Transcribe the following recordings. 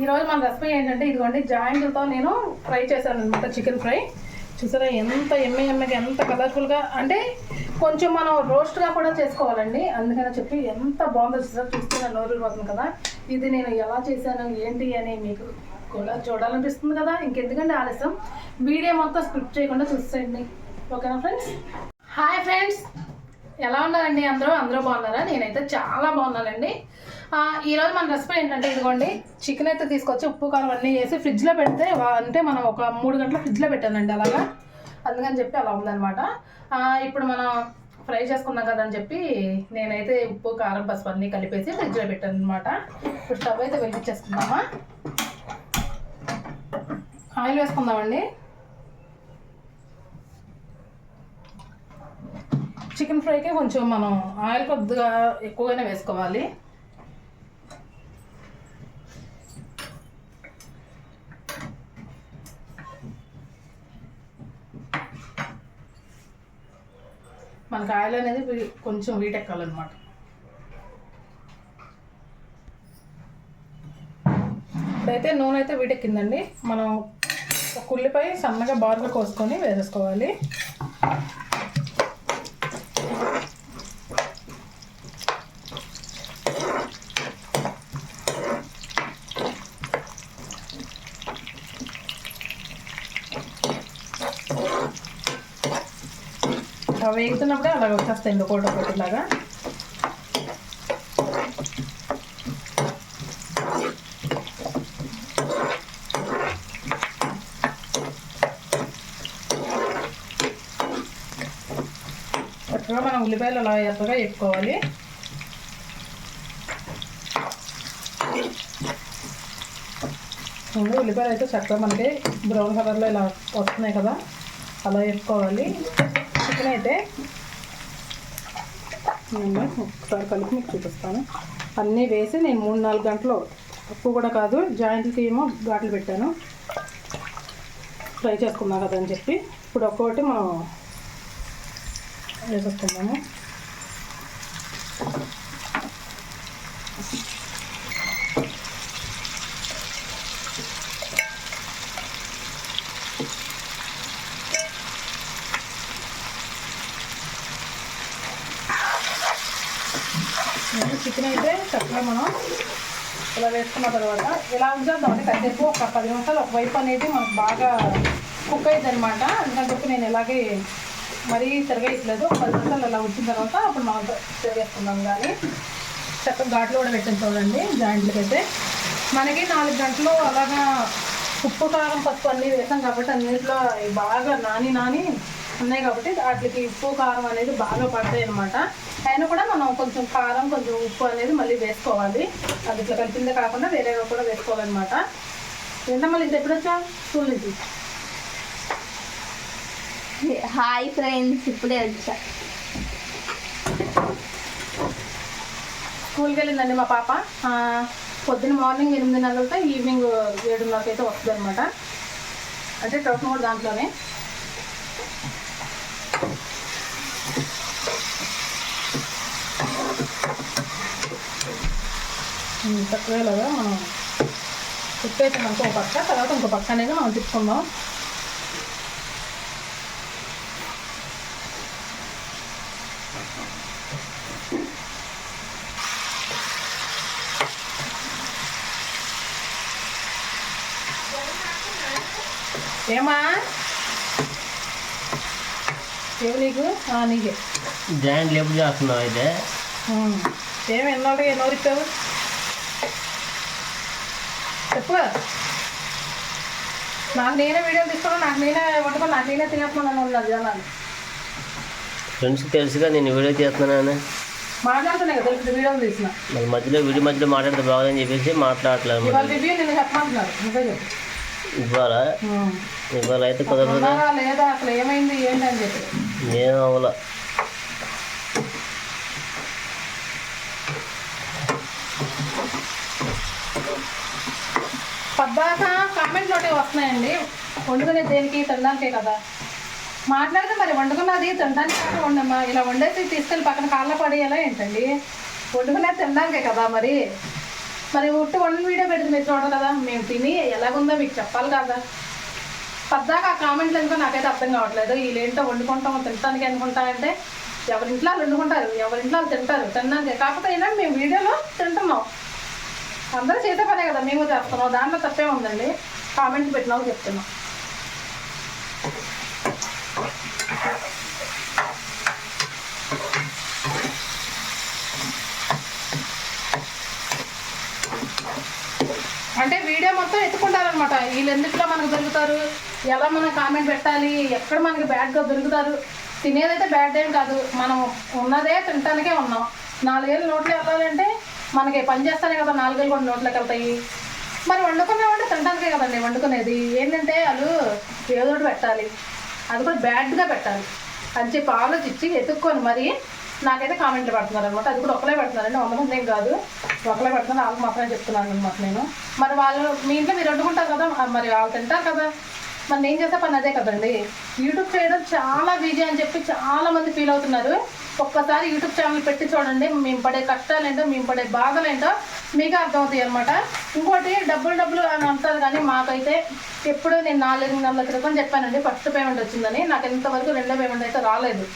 ఈరోజు మన రెసిపీ ఏంటంటే ఇదిగోండి జాయింట్లతో నేను ఫ్రై చేశాను అనమాట చికెన్ ఫ్రై. చూసారా ఎంత ఎమ్మె ఎమ్మెగా ఎంత కలర్ఫుల్గా అంటే కొంచెం మనం రోస్ట్గా కూడా చేసుకోవాలండి. అందుకని చెప్పి ఎంత బాగుందో చూసారా చూస్తున్నా నోరు పోతుంది కదా. ఇది నేను ఎలా చేశాను ఏంటి అని మీకు కూడా చూడాలనిపిస్తుంది కదా. ఇంకెందుకంటే ఆలస్యం. వీడియో మొత్తం స్క్రిప్ట్ చేయకుండా చూసేయండి. ఓకేనా ఫ్రెండ్స్? Hi friends. ఎలా ఉన్నారండి అందరూ? అందరూ బాగున్నారా? నేనైతే చాలా బాగున్నానండి. ఈరోజు మన రెసిపీ ఏంటంటే ఇదిగోండి చికెన్ అయితే తీసుకొచ్చి ఉప్పు కారం అన్నీ వేసి ఫ్రిడ్జ్లో పెడితే అంటే మనం ఒక మూడు గంటల ఫ్రిడ్జ్లో పెట్టానండి అలాగా. అందుకని చెప్పి అలా ఉందనమాట ఇప్పుడు మనం ఫ్రై చేసుకుందాం కదా అని చెప్పి నేనైతే ఉప్పు కారం పసుపు అన్నీ కలిపేసి ఫ్రిడ్జ్లో పెట్టాను అనమాట ఇప్పుడు స్టవ్ అయితే వెలిగించేసుకుందామా? ఆయిల్ వేసుకుందామండి. చికెన్ ఫ్రైకే కొంచెం మనం ఆయిల్ కొద్దిగా ఎక్కువగానే వేసుకోవాలి. మనకు ఆయిల్ అనేది కొంచెం వీటెక్కాలన్నమాట. ఇప్పుడైతే నూనె అయితే వీటెక్కిందండి. మనం ఒక ఉల్లిపాయ సన్నగా బార్లు కోసుకొని వేసేసుకోవాలి. వేగుతున్నప్పుడే అలాగ వచ్చేస్తాయి ఒకటి ఒకటి ఇలాగా చక్కగా మనం ఉల్లిపాయలు అలా ఎర్రగా వేసుకోవాలి ముందు ఉల్లిపాయలు అయితే చక్కగా మనకి బ్రౌన్ కలర్లో ఇలా వస్తున్నాయి కదా అలా వేపుకోవాలి. చికెన్ అయితే నేను ఒకసారి కలిపి మీకు చూపిస్తాను. అన్నీ వేసి నేను మూడు నాలుగు గంటలు ఉప్పు కూడా కాదు జాయింట్లకి ఏమో ఘాట్లు పెట్టాను. ఫ్రై చేసుకుందాం కదా అని చెప్పి. ఇప్పుడు ఒక్కొక్కటి మనం వేసేసుకుందాము. చికెన్ అయితే చక్కగా మనం ఇలా వేసుకున్న తర్వాత ఇలా ఉంచేద్దామండి కాసేపు ఒక పది నిమిషాలు ఒక వైపు అనేది మనకు బాగా కుక్ అయింది అనమాట అందుకని నేను ఇలాగే మరీ తిరగేయట్లేదు. ఒక పది నిమిషాలు ఇలా వచ్చిన తర్వాత అప్పుడు మనం తిరగేసుకున్నాం కానీ చక్కగా ఘాట్లు కూడా పెట్టిన చూడండి జాయింట్లకి అయితే. మనకి నాలుగు గంటలు అలాగా ఉప్పు కారం పసుపు అన్నీ వేసాం కాబట్టి అన్నింటిలో బాగా నాని నాని ఉన్నాయి కాబట్టి వాటికి ఉప్పు కారం అనేది బాగా పడతాయి అనమాట అయినా కూడా మనం కొంచెం కారం కొంచెం ఉప్పు అనేది మళ్ళీ వేసుకోవాలి. అది ఇట్లా కలిపిందే కాకుండా వేరేగా కూడా వేసుకోవాలన్నమాట. ఏంటమ్మా ఇది ఎప్పుడు వచ్చా స్కూల్ నుంచి. హాయ్ ఫ్రెండ్స్ ఇప్పుడే వచ్చా. స్కూల్కి వెళ్ళిందండి మా పాప. పొద్దున్న మార్నింగ్ ఎనిమిదిన్నర ఈవినింగ్ ఏడున్నరకి అయితే వస్తుంది అనమాట అంటే ట్యూషన్ కూడా దాంట్లోనే. ఉమ్, తక్కువ ఇలాగా మనం తిప్పేసి మనకు ఒక పక్క తర్వాత ఇంకో పక్క అనేది మనం తిప్పుకుందాం ఏమా ఏమి నీకు ఆ, నీకే జాయింట్లు ఎప్పుడు చేస్తున్నావు అయితే ఉమ్. ఏమి ఎన్నోటి ఎన్నోరిచ్చావు చెప్పు. నాకు నేనే వీడియోలు తీసుకున్నా నాకు నేనే వండుకొని నాకు నేనే తినేస్తున్నాను ఉన్నారు జనాలు ఫ్రెండ్స్కి తెలుసుగా నేను వీడియో చేస్తున్నానని మాట్లాడుతున్నాయి కదా తెలుసు వీడియోలు తీసిన. మరి మధ్యలో వీడియో మధ్యలో మాట్లాడితే బాగుందని చెప్పేసి మాట్లాడట్లేదు ఇవాళ మరి రివ్యూ నేను చెప్పమంటున్నారు నువ్వే చెప్పు. ఇవాళ? ఉమ్. ఇవాళ అయితే ఉన్నారా లేదా అసలు ఏమైంది ఏంటి అని చెప్పి. ఏం అవ్వాల పద్దాక కామెంట్లు ఒకటి వస్తున్నాయండి. వండుకునే దేనికి? తినడానికే కదా. మాట్లాడితే మరి వండుకున్నది తినడానికి కాక వండమ్మా ఇలా వండేసి తీసుకెళ్ళి పక్కన కాళ్ళ పడేయాలా ఏంటండి? వండుకునేది తినడానికే కదా మరి. మరి ఉట్టి వండిన వీడియో పెడితే మీరు చూడరు కదా మేము తిని ఎలాగుందో మీకు చెప్పాలి కదా. పద్దాక ఆ కామెంట్లు ఎందుకో నాకైతే అర్థం కావట్లేదు. వీళ్ళేంటో వండుకుంటాం తినడానికి అనుకుంటా అంటే ఎవరింట్లో వాళ్ళు వండుకుంటారు ఎవరింట్లో వాళ్ళు తింటారు తినడానికి. కాకపోతే ఏంటంటే మేము వీడియోలో తింటున్నాం. అందరూ చేసే పనే కదా మేము చేస్తున్నాం. దాంట్లో తప్పే ఉందండి. కామెంట్ పెట్టిన వాళ్ళు చెప్తున్నాం. అంటే వీడియో మొత్తం ఎత్తుకుంటారనమాట వీళ్ళు ఎందుకులో మనకు దొరుకుతారు? ఎలా మనం కామెంట్ పెట్టాలి? ఎక్కడ మనకి బ్యాడ్గా దొరుకుతారు? తినేదైతే బ్యాడ్ ఏం కాదు. మనం ఉన్నదే తినటానికే ఉన్నాం. నాలుగేళ్ళు నోట్లో వెళ్ళాలంటే మనకి పని చేస్తానే కదా నాలుగేళ్ళు కూడా నోట్లోకి వెళ్తాయి. మరి వండుకున్నామంటే తినడానికే కదండి వండుకునేది. ఏంటంటే వాళ్ళు ఏదో ఒకటి పెట్టాలి. అది కూడా బ్యాడ్గా పెట్టాలి. అని చెప్పి ఆలోచించి ఎత్తుక్కొని మరి నాకైతే కామెంట్లు పెడుతున్నారు అనమాట అది కూడా ఒకలే పెడుతున్నారండి. వంద మంది ఏం కాదు. ఒకలే పెడుతున్నారు. వాళ్ళకి మాత్రమే చెప్తున్నాను అనమాట నేను. మరి వాళ్ళు మీ ఇంట్లో మీరు వండుకుంటారు కదా మరి వాళ్ళు తింటారు కదా. మరి నేను చేసే పని అదే కదండి. యూట్యూబ్ చేయడం చాలా బిజీ అని చెప్పి చాలా మంది ఫీల్ అవుతున్నారు. ఒక్కసారి యూట్యూబ్ ఛానల్ పెట్టి చూడండి. మేము పడే కష్టాలు ఏంటో మేము పడే బాధలు ఏంటో మీకు అర్థమవుతాయి అనమాట ఇంకోటి డబ్బులు డబ్బులు అని అంటారు కానీ మాకైతే ఎప్పుడు నేను నాలుగు నెలల క్రితం చెప్పానండి. ఫస్ట్ పేమెంట్ వచ్చిందని. నాకు ఇంతవరకు రెండో పేమెంట్ అయితే రాలేదు.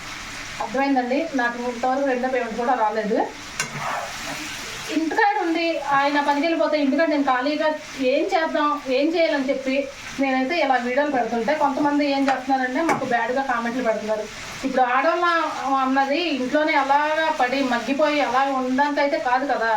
అర్థమైందండి? నాకు ఇంతవరకు రెండో పేమెంట్ కూడా రాలేదు. ఇంటికాడ ఉంది. ఆయన పనికి వెళ్ళిపోతే ఇంటికాడ నేను ఖాళీగా ఏం చేద్దాం ఏం చేయాలని చెప్పి నేనైతే ఇలా వీడియోలు పెడుతుంటే కొంతమంది ఏం చేస్తున్నారంటే మాకు బ్యాడ్గా కామెంట్లు పెడుతున్నారు. ఇప్పుడు ఆడవాళ్ళ అన్నది ఇంట్లోనే అలాగా పడి మగ్గిపోయి అలా ఉండడానికి అయితే కాదు కదా.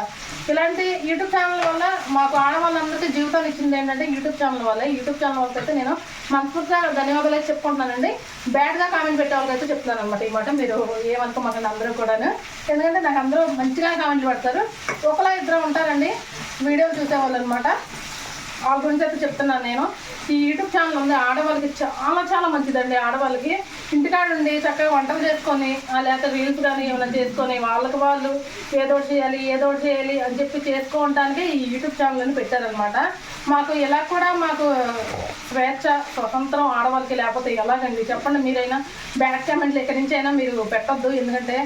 ఇలాంటి యూట్యూబ్ ఛానల్ వల్ల మాకు ఆడవాళ్ళందరికీ జీవితాలు ఇచ్చింది ఏంటంటే యూట్యూబ్ ఛానల్ వల్ల. యూట్యూబ్ ఛానల్ వాళ్ళకైతే నేను మనస్ఫూర్తిగా ధన్యవాదాలు అయితే చెప్పుకుంటున్నానండి. బ్యాడ్గా కామెంట్ పెట్టే వాళ్ళకైతే చెప్తున్నాను అనమాట ఈ మాట. మీరు ఏమనుకోమాకండి అందరూ కూడాను. ఎందుకంటే నాకు అందరూ మంచిగా కామెంట్లు పెడతారు. ఒకలా ఇద్దరు ఉంటారండి. వీడియోలు చూసేవాళ్ళు అనమాట వాళ్ళ గురించి అయితే చెప్తున్నాను నేను. ఈ యూట్యూబ్ ఛానల్ ఉంది. ఆడవాళ్ళకి చాలా చాలా మంచిదండి. ఆడవాళ్ళకి ఇంటికాడండి చక్కగా వంటలు చేసుకొని లేకపోతే రీల్స్ కానీ ఏమైనా చేసుకొని వాళ్ళకి వాళ్ళు ఏదో చేయాలి ఏదో చేయాలి అని చెప్పి చేసుకోవడానికి ఈ యూట్యూబ్ ఛానల్ అని పెట్టారనమాట మాకు ఎలా కూడా మాకు స్వేచ్ఛ స్వతంత్రం ఆడవాళ్ళకి లేకపోతే ఎలాగండి? చెప్పండి మీరైనా. బ్యాక్ కామెంట్లు ఎక్కడి నుంచి అయినా మీరు పెట్టొద్దు. ఎందుకంటే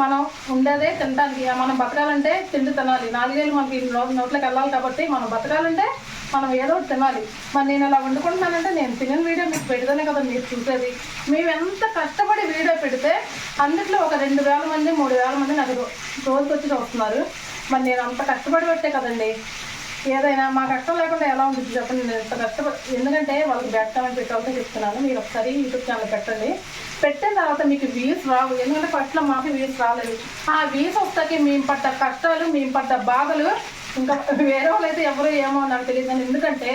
మనం ఉండేదే తినడానికి మనం బతకాలంటే తిండి తినాలి. నాలుగేళ్ళు మనకి రోజు నోట్లోకి వెళ్ళాలి కాబట్టి మనం బతకాలంటే మనం ఏదో తినాలి. మరి నేను ఇలా వండుకుంటున్నానంటే నేను తినిన వీడియో మీకు పెడితేనే కదా మీరు చూసేది మేము ఎంత కష్టపడి వీడియో పెడితే అందుట్లో ఒక రెండు వేల మంది మూడు వేల మంది నాకు రోజుకి వచ్చి చూస్తున్నారు. మరి నేను అంత కష్టపడి పెట్టే కదండి. ఏదైనా మా కష్టం లేకుండా ఎలా ఉంటుంది చెప్పండి. నేను ఎంత కష్టపడి ఎందుకంటే వాళ్ళకి పెట్టాలని కామెంట్ చెప్తున్నాను. మీరు ఒకసారి యూట్యూబ్ ఛానల్ పెట్టండి. పెట్టిన తర్వాత మీకు వ్యూస్ రావు. ఎందుకంటే ఫస్ట్లో మాకు వ్యూస్ రాలేదు. ఆ వ్యూస్ వస్తాకి మేము పడ్డ కష్టాలు మేము పడ్డ బాధలు ఇంకా వేరే వాళ్ళు అయితే ఎవరు ఏమో నాకు తెలియదు. కానీ ఎందుకంటే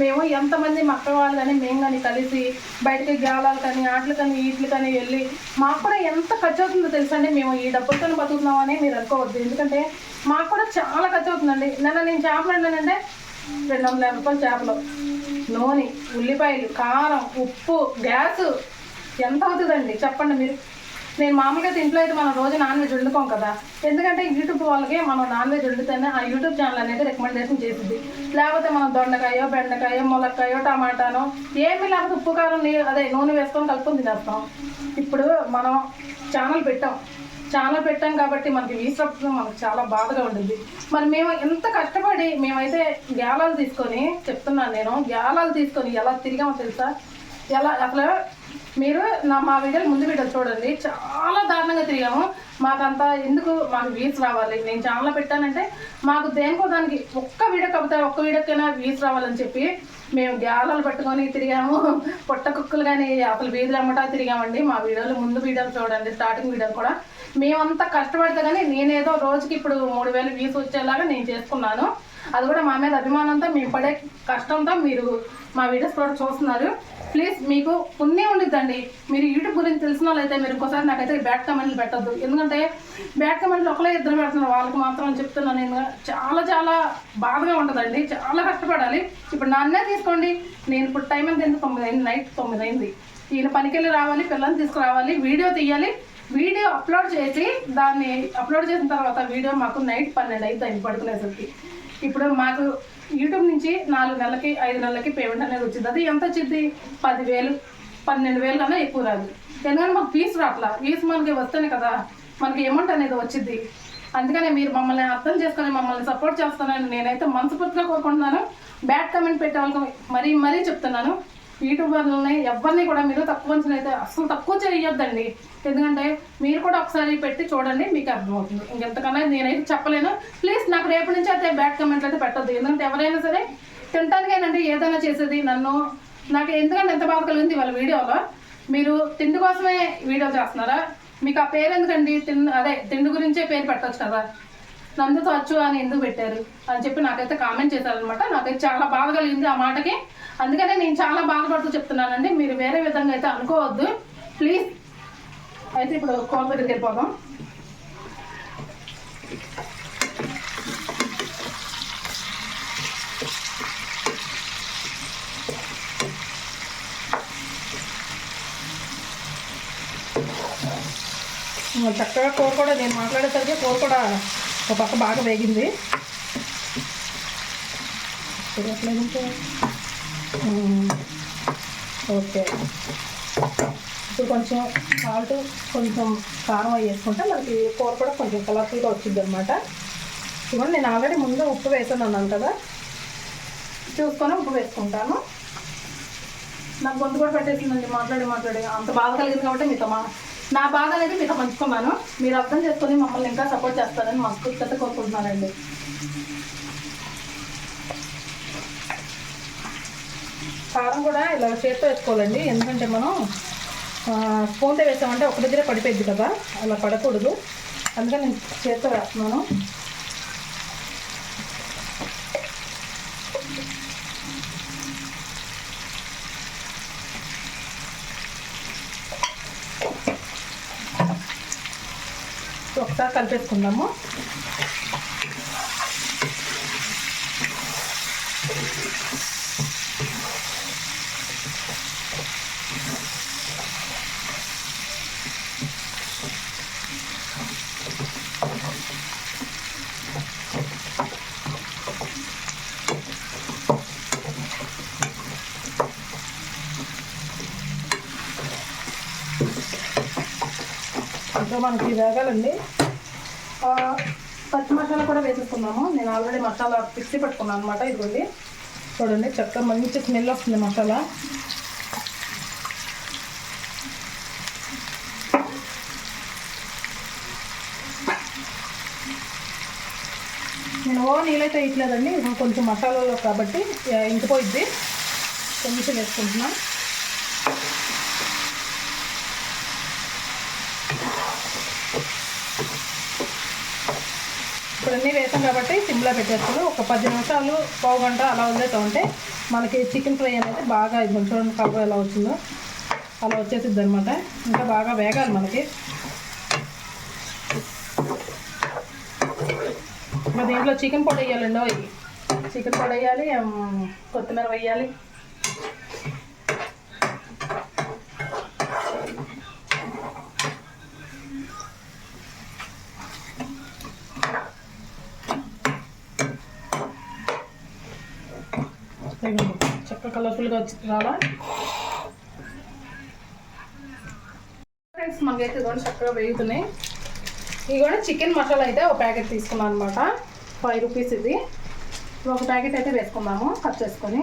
మేము ఎంతమంది మా అక్క వాళ్ళు కానీ మేము కానీ కలిసి బయటకి గాలాలు కానీ ఆటలు కానీ ఈట్లు కానీ వెళ్ళి మాకు కూడా ఎంత ఖర్చు అవుతుందో తెలుసండి మేము ఈ డబ్బులతో బతుకుతున్నామని మీరు అనుకోవద్దు. ఎందుకంటే మాకు కూడా చాలా ఖర్చు అవుతుందండి. నిన్న నేను చేపలు వండానంటే రెండు వందల రూపాయలు చేపలు నూనె ఉల్లిపాయలు కారం ఉప్పు గ్యాస్. ఎంత అవుతుందండి? చెప్పండి మీరు. నేను మామూలుగా ఇంట్లో అయితే మనం రోజు నాన్ వెజ్ వండుకోం కదా. ఎందుకంటే యూట్యూబ్ వాళ్ళకి మనం నాన్ వెజ్ వండితేనే ఆ యూట్యూబ్ ఛానల్ అనేది రికమెండేషన్ చేసింది లేకపోతే మనం దొండకాయో బెండకాయో ములక్కాయో టమాటానో ఏమి లేకపోతే ఉప్పు కారం అదే నూనె వేసుకొని కలుపుకొని తినేస్తాం. ఇప్పుడు మనం ఛానల్ పెట్టాం. ఛానల్ పెట్టాం కాబట్టి మనకి వీస్ మనకు చాలా బాధగా ఉండింది మరి మేము ఎంత కష్టపడి మేమైతే గ్యాలాలు తీసుకొని చెప్తున్నాను నేను గ్యాలాలు తీసుకొని ఎలా తిరిగామో తెలుసా? ఎలా అసలు మీరు నా మా వీడియోలు ముందు వీడియోలు చూడండి. చాలా దారుణంగా తిరిగాము. మాకంతా ఎందుకు మాకు వ్యూస్ రావాలి? నేను ఛానల్ పెట్టానంటే మాకు దేనికో దానికి ఒక్క వీడియో కాకపోతే ఒక్క వీడియోకైనా వ్యూస్ రావాలని చెప్పి మేము గ్యాలలు పట్టుకొని తిరిగాము. పొట్ట కుక్కలు కానీ అసలు వీధులు అమ్మటా తిరిగామండి. మా వీడియోలు ముందు వీడియోలు చూడండి స్టార్టింగ్ వీడియోలు కూడా. మేమంతా కష్టపడితే కానీ నేనేదో రోజుకి ఇప్పుడు మూడు వేలు వ్యూస్ వచ్చేలాగా నేను చేసుకున్నాను. అది కూడా మా మీద అభిమానంతో మేము పడే కష్టంతో మీరు మా వీడియోస్ కూడా చూస్తున్నారు. ప్లీజ్ మీకు పుణ్యం ఉండిద్దండి. మీరు యూట్యూబ్ గురించి తెలిసిన వాళ్ళైతే మీరు ఇంకోసారి నాకైతే బ్యాడ్ కమెంట్లు పెట్టద్దు. ఎందుకంటే బ్యాడ్ కమెంట్లు ఒకలే ఇద్దరు పెడుతున్నారు. వాళ్ళకి మాత్రం చెప్తున్నాను నేను. చాలా చాలా బాధగా ఉంటుందండి. చాలా కష్టపడాలి. ఇప్పుడు నాన్నే తీసుకోండి. నేను ఇప్పుడు టైం ఎంత ఎంత తొమ్మిది అయింది. నైట్ తొమ్మిది అయింది. ఈయన పనికెళ్ళి రావాలి పిల్లల్ని తీసుకురావాలి వీడియో తీయాలి. వీడియో అప్లోడ్ చేసి దాన్ని అప్లోడ్ చేసిన తర్వాత వీడియో మాకు నైట్ పన్నెండు అయితే పడుకునేసరికి. ఇప్పుడు మాకు యూట్యూబ్ నుంచి నాలుగు నెలలకి ఐదు నెలలకి పేమెంట్ అనేది వచ్చింది. అది ఎంత వచ్చింది? పదివేలు పన్నెండు వేలు కన్నా ఎక్కువ రాదు. ఎందుకంటే మాకు ఫీజు రాట్లా. ఫీజు మనకి వస్తేనే కదా మనకి అమౌంట్ అనేది వచ్చింది. అందుకనే మీరు మమ్మల్ని అర్థం చేసుకొని మమ్మల్ని సపోర్ట్ చేస్తానని నేనైతే మనస్ఫూర్తిగా కోరుకుంటున్నాను. బ్యాడ్ కమెంట్ పెట్టే వాళ్ళకి మరీ మరీ చెప్తున్నాను. యూట్యూబర్లని ఎవరిని కూడా మీరు తక్కువ అంచనా అయితే అసలు తక్కువ చేయొద్దండి. ఎందుకంటే మీరు కూడా ఒకసారి పెట్టి చూడండి మీకు అర్థమవుతుంది. ఇంకెంతకన్నా నేనైతే చెప్పలేను. ప్లీజ్ నాకు రేపు నుంచి అయితే బ్యాడ్ కమెంట్లు అయితే పెట్టద్దు. ఎందుకంటే ఎవరైనా సరే తినటానికేనండి ఏదైనా చేసేది నన్ను నాకు ఎందుకంటే ఎంత బాధ కలిగింది వాళ్ళ వీడియోలో. మీరు తిండి కోసమే వీడియో చేస్తున్నారా? మీకు ఆ పేరు ఎందుకండి? తిండి అదే తిండి గురించే పేరు పెట్టచ్చు కదా. నందు తచ్చు అని ఎందుకు పెట్టారు? అని చెప్పి నాకైతే కామెంట్ చేశారనమాట నాకైతే చాలా బాధ కలిగింది ఆ మాటకి. అందుకనే నేను చాలా బాధపడుతూ చెప్తున్నానండి. మీరు వేరే విధంగా అయితే అనుకోవద్దు. ప్లీజ్ అయితే ఇప్పుడు కూర దగ్గరికి వెళ్ళిపోదాం. చక్కగా కూర కూడా నేను మాట్లాడేసరికి కూర కూడా ఒక పక్క బాగా వేగింది. చూడట్లేదు ఓకే. ఇప్పుడు కొంచెం సాల్ట్ కొంచెం కారం వేసుకుంటే మనకి కూర కూడా కొంచెం కలర్ఫుల్గా వచ్చింది అనమాట ఇవ్వండి నేను ఆల్రెడీ ముందు ఉప్పు వేసాను అన్నాను కదా. చూసుకొని ఉప్పు వేసుకుంటాను. నాకు గొంతు కూడా పెట్టేసిందండి మాట్లాడి మాట్లాడి. అంత బాధ కలిగింది కాబట్టి మీతో మా నా బాధ అనేది మీతో పంచుకున్నాను మీరు అర్థం చేసుకొని మమ్మల్ని ఇంకా సపోర్ట్ చేస్తారని మనస్ఫూర్తిగా కోరుకుంటున్నానండి. కారం కూడా ఇలా చేత్తో వేసుకోవాలండి. ఎందుకంటే మనం స్పూన్తో వేసామంటే ఒక దగ్గరే పడిపోయింది కదా. అలా పడకూడదు. అందుకని నేను చేత్తో వేస్తున్నాను ఒకసారి కలిపేసుకుందాము. ఇంకా మనకి వేగాలండి. పచ్చి మసాలా కూడా వేసేసుకున్నాము నేను ఆల్రెడీ మసాలా పిక్సి పెట్టుకున్నాను అనమాట ఇదిగోండి. చూడండి చక్కగా మంచి స్మెల్ వస్తుంది మసాలా. నేను ఓ నీళ్ళైతే వేయట్లేదండి కొంచెం మసాలాలో కాబట్టి ఆ, ఇంకిపోయిద్ది. కొంచెం వేసుకుంటున్నాను ఇప్పుడు అన్నీ వేసాం కాబట్టి సిమ్లో పెట్టేస్తాను. ఒక పది నిమిషాలు పావు గంట అలా వదిలేతా ఉంటే మనకి చికెన్ ఫ్రై అనేది బాగా ఇది చూడండి కలర్ ఎలా వచ్చిందో. అలా వచ్చేసిద్ది అనమాట ఇంకా బాగా వేగాలి మనకి. ఇంకా దీంట్లో చికెన్ పొడి వేయాలండి చికెన్ పొడి వేయాలి కొత్తిమీర వేయాలి. చక్క వచ్చి రాలా ఫ్రెండ్స్ మనకైతే ఇదిగోండి చక్కగా వేగుతున్నాయి. ఇది కూడా చికెన్ మసాలా అయితే ఒక ప్యాకెట్ తీసుకున్నాను అనమాట ఫైవ్ రూపీస్ ఇది. ఒక ప్యాకెట్ అయితే వేసుకున్నాము కట్ చేసుకొని.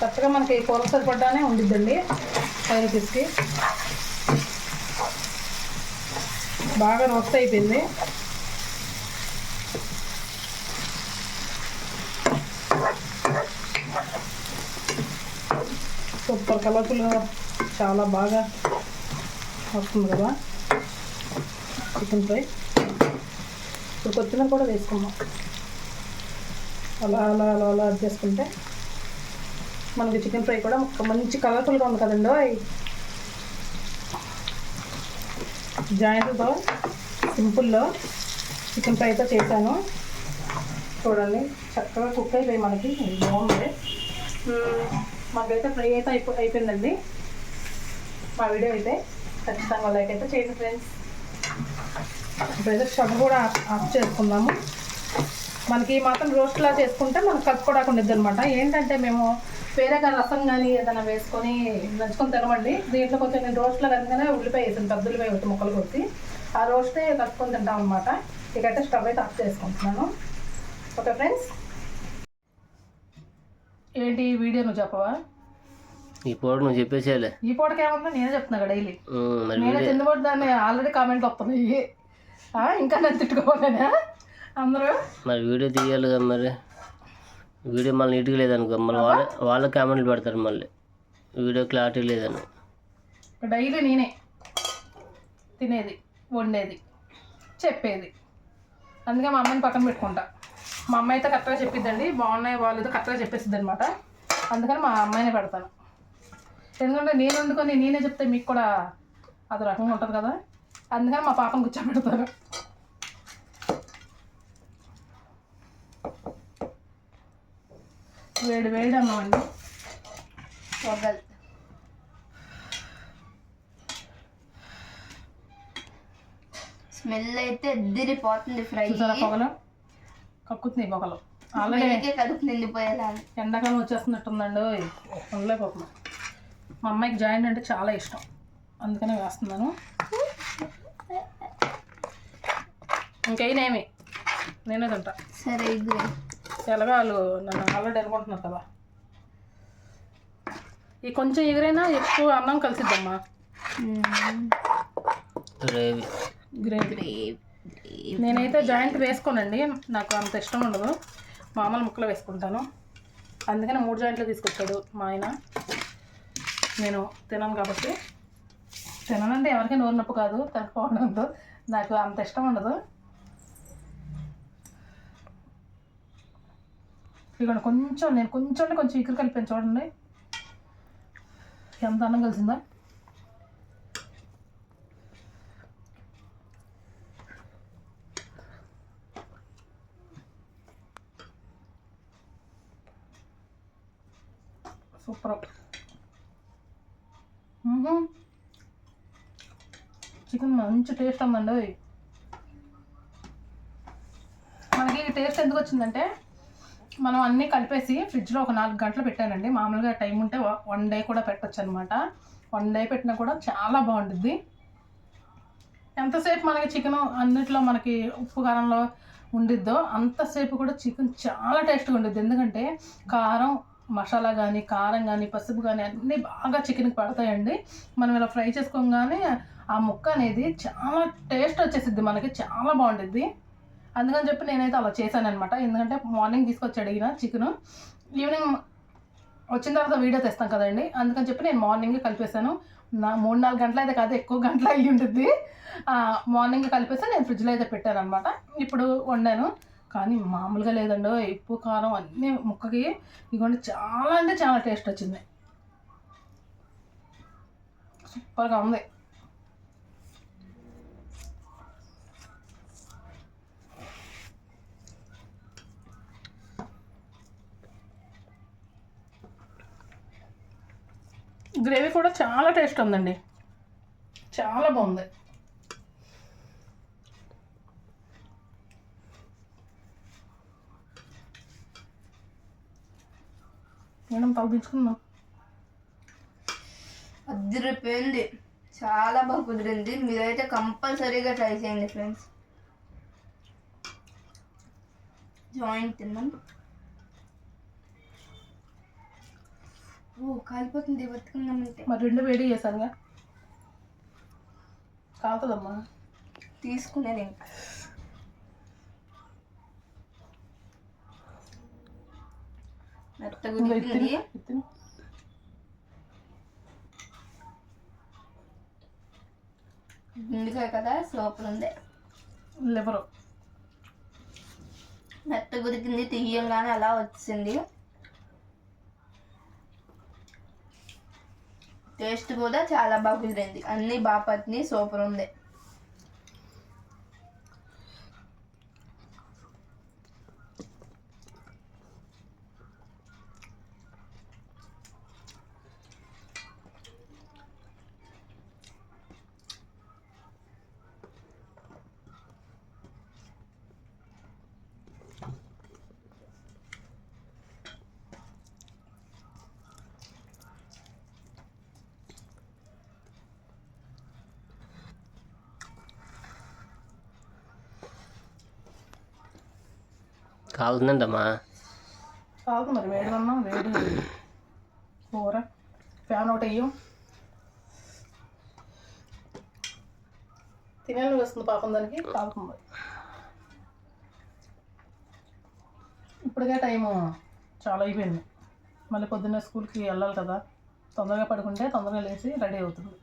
కరెక్ట్గా మనకి కూర సరిపడ్డానే ఉండిద్దండి. ఫైవ్ రూపీస్కి బాగా రోస్ట్ అయిపోయింది. సూపర్ కలర్ఫుల్గా చాలా బాగా వస్తుంది కదా. Chicken fry. ఇప్పుడు కొత్తిమీర కూడా వేసుకున్నాం అలా అలా అలా అలా అది చేసుకుంటే మనకి చికెన్ ఫ్రై కూడా మంచి కలర్ఫుల్గా ఉంది కదండీ జాయింట్తో సింపుల్లో చికెన్ ఫ్రై అయితే చేశాను. చూడండి చక్కగా కుక్ అయిపోయి మనకి. బాగుంది. మాకైతే ఫ్రై అయితే అయిపో అయిపోయిందండి. మా వీడియో అయితే ఖచ్చితంగా లైక్ అయితే చేయండి ఫ్రెండ్స్. ఇప్పుడైతే స్టవ్ కూడా ఆఫ్ చేసుకుందాము. మనకి మాత్రం రోస్ట్లా చేసుకుంటే మనకు కలుపుకోవడానికి ఉండద్దు అనమాట ఏంటంటే మేము వేరేగా రసం కానీ ఏదైనా వేసుకొని నంచుకొని తినమండి. దీంట్లో కొంచెం నేను రోస్ట్లో కనుకనే ఉల్లిపాయ వేసాను పెద్ద ఉల్లిపాయ ఒకటి ముక్కలు కొట్టి. ఆ రోస్టే కలుపుకొని తింటాం అనమాట ఇకైతే స్టవ్ అయితే ఆఫ్ చేసుకుంటున్నాను. Okay friends? ఏంటి ఈ వీడియో నువ్వు చెప్పవా? ఈ పూట నువ్వు చెప్పేసేలే ఈ పూటకి ఏమన్నా నేనే చెప్తున్నా డైలీ. నేనే తిన్నబోటు దాన్ని ఆల్రెడీ కామెంట్లు వస్తున్నాయి. ఇంకా నేను తిట్టుకోలేనా అందరూ? మరి వీడియో తీయాలి కదా మరి. వీడియో మళ్ళీ నీట్గా లేదనుకో మళ్ళీ వాళ్ళ వాళ్ళ కామెంట్లు పెడతారు మళ్ళీ. వీడియో క్లారిటీ లేదని. డైలీ నేనే తినేది వండేది చెప్పేది. అందుకే మా అమ్మని పక్కన పెట్టుకుంటా. మా అమ్మ అయితే కరెక్ట్గా చెప్పిద్దండి బాగున్నాయి వాళ్ళు కరెక్ట్గా చెప్పేసిద్ది అనమాట అందుకని మా అమ్మాయినే పెడతాను. ఎందుకంటే నేను వండుకొని నేనే చెప్తే మీకు కూడా అది రకంగా ఉంటుంది కదా? అందుకని మా పాపను కూర్చోబెడతాను. వేడి వేడి అన్నం అండి. పొగల్. స్మెల్ అయితే ఎద్దిరిపోతుంది ఫ్రై. పొగలు? కక్కుతుంది పొగలు. ఆల్రెడీ స్మెల్కే కడుపు నిండిపోయేలా. ఎండాకాలం వచ్చేస్తున్నట్టుందండి ఓయ్. ఉండలేకపోతున్నాం మా అమ్మాయికి జాయింట్ అంటే చాలా ఇష్టం. అందుకనే వేస్తున్నాను. ఇంకైనేమి నేనే తింటా. సరే ఇది ఎలాగో వాళ్ళు నన్ను ఆల్రెడీ అనుకుంటున్నారు కదా. ఈ కొంచెం ఎగురైనా ఎక్కువ అన్నం కలిసిద్దమ్మా. గ్రేవీ. గ్రేవీ. నేనైతే జాయింట్ వేసుకోనండి నాకు అంత ఇష్టం ఉండదు. మామూలు ముక్కలు వేసుకుంటాను. అందుకని మూడు జాయింట్లు తీసుకొచ్చాడు మా ఆయన. నేను తినను కాబట్టి. తిననంటే ఎవరికి నోరు నొప్పి కాదు తినకపోవడంతో నాకు అంత ఇష్టం ఉండదు. ఇక్కడ కొంచెం నేను కొంచెం కొంచెం ఇగురు కలిపాను చూడండి. ఎంత అన్నం కలిసిందా? సూపర్. చికెన్ మంచి టేస్ట్ ఉందండి. ఓయ్. మనకి ఈ టేస్ట్ ఎందుకు వచ్చిందంటే మనం అన్నీ కలిపేసి ఫ్రిడ్జ్లో ఒక నాలుగు గంటలు పెట్టానండి. మామూలుగా టైం ఉంటే వన్ డే కూడా పెట్టచ్చు అనమాట వన్ డే పెట్టినా కూడా చాలా బాగుంటుంది ఎంతసేపు మనకి చికెన్ అన్నిట్లో మనకి ఉప్పు కారంలో ఉండిద్దో అంతసేపు కూడా చికెన్ చాలా టేస్ట్గా ఉండిద్ది. ఎందుకంటే కారం మసాలా కానీ కారం కానీ పసుపు కానీ అన్నీ బాగా చికెన్కి పడతాయండి. మనం ఇలా ఫ్రై చేసుకోగానే ఆ ముక్క అనేది చాలా టేస్ట్ వచ్చేసిద్ది మనకి. చాలా బాగుండిద్ది. అందుకని చెప్పి నేనైతే అలా చేశాను అనమాట ఎందుకంటే మార్నింగ్ తీసుకొచ్చి అడిగిన చికెన్ ఈవినింగ్ వచ్చిన తర్వాత వీడియో తెస్తాం కదండి. అందుకని చెప్పి నేను మార్నింగ్ కలిపేశాను. నా మూడు నాలుగు గంటలు అయితే కాదు ఎక్కువ గంటలు అయ్యి ఉంటుంది మార్నింగ్ కలిపేసి నేను ఫ్రిడ్జ్లో అయితే పెట్టాను అనమాట ఇప్పుడు వండాను. కానీ మామూలుగా లేదండి. ఉప్పు కారం అన్నీ ముక్కకి ఇదిగోండి చాలా అంటే చాలా టేస్ట్ వచ్చింది. సూపర్గా ఉంది. గ్రేవీ కూడా చాలా టేస్ట్ ఉందండి. చాలా బాగుంది. మేడం తగ్గించుకుందాం. అదిరిపోయింది. చాలా బాగా కుదిరింది. మీరైతే కంపల్సరీగా ట్రై చేయండి ఫ్రెండ్స్. జాయింట్ తిన్నాం. ఓ కాలిపోతుంది బతుకుందామంటే. మరి రెండు వేడి చేశానుగా కాలుతుందమ్మా తీసుకునేది ఇంకా గుండెకాయ కదా సూపర్ ఉంది. లివరు. మెత్తగా ఉడికింది తీయంగానే అలా వచ్చింది. టేస్ట్ కూడా చాలా బాగా కుదిరింది. అన్ని బాపత్ని సూపర్ ఉంది. కాలుతుందంటమ్మా. కాదు మరి వేడి అన్నం వేడి కూర. ఫ్యాన్ ఒకటి వేయం. తినేళ్ళు వస్తుంది పాపం దానికి కాలుతుంది ఇప్పటికే టైము చాలా అయిపోయింది. మళ్ళీ పొద్దున్న స్కూల్కి వెళ్ళాలి కదా. తొందరగా పడుకుంటే తొందరగా లేచి రెడీ అవుతుంది.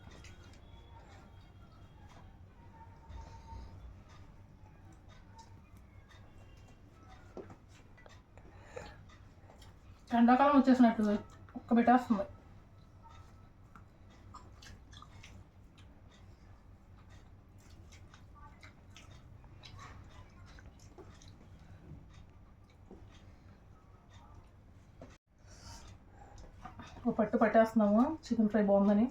ఎండాకాలం వచ్చేసినట్టు. ఒక్క పెట్టేస్తుంది ఒక పట్టు పట్టేస్తున్నాము. చికెన్ ఫ్రై బాగుందని.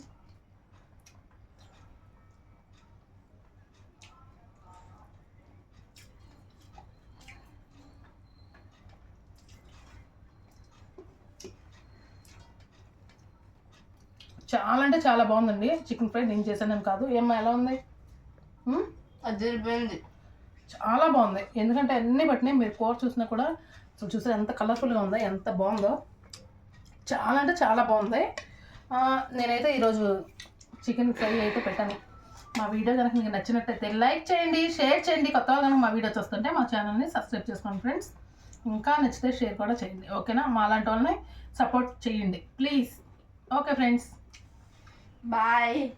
చాలా అంటే చాలా బాగుందండి. చికెన్ ఫ్రై నేను చేశానని కాదు. ఏమ్మా ఎలా ఉంది? అదిరిపోయింది. చాలా బాగుంది. ఎందుకంటే అన్ని పట్టినాయి. మీరు కూర చూసినా కూడా అసలు చూసారు ఎంత కలర్ఫుల్గా ఉందో ఎంత బాగుందో చాలా అంటే చాలా బాగుంది. నేనైతే ఈరోజు చికెన్ ఫ్రై అయితే పెట్టాను. మా వీడియో కనుక మీకు నచ్చినట్టయితే లైక్ చేయండి షేర్ చేయండి. కొత్తగా కనుక మా వీడియో చూస్తుంటే మా ఛానల్ని సబ్స్క్రైబ్ చేసుకోండి ఫ్రెండ్స్. ఇంకా నచ్చితే షేర్ కూడా చేయండి. ఓకేనా? మా లాంటి వాళ్ళని సపోర్ట్ చేయండి. ప్లీజ్. Okay friends. Bye.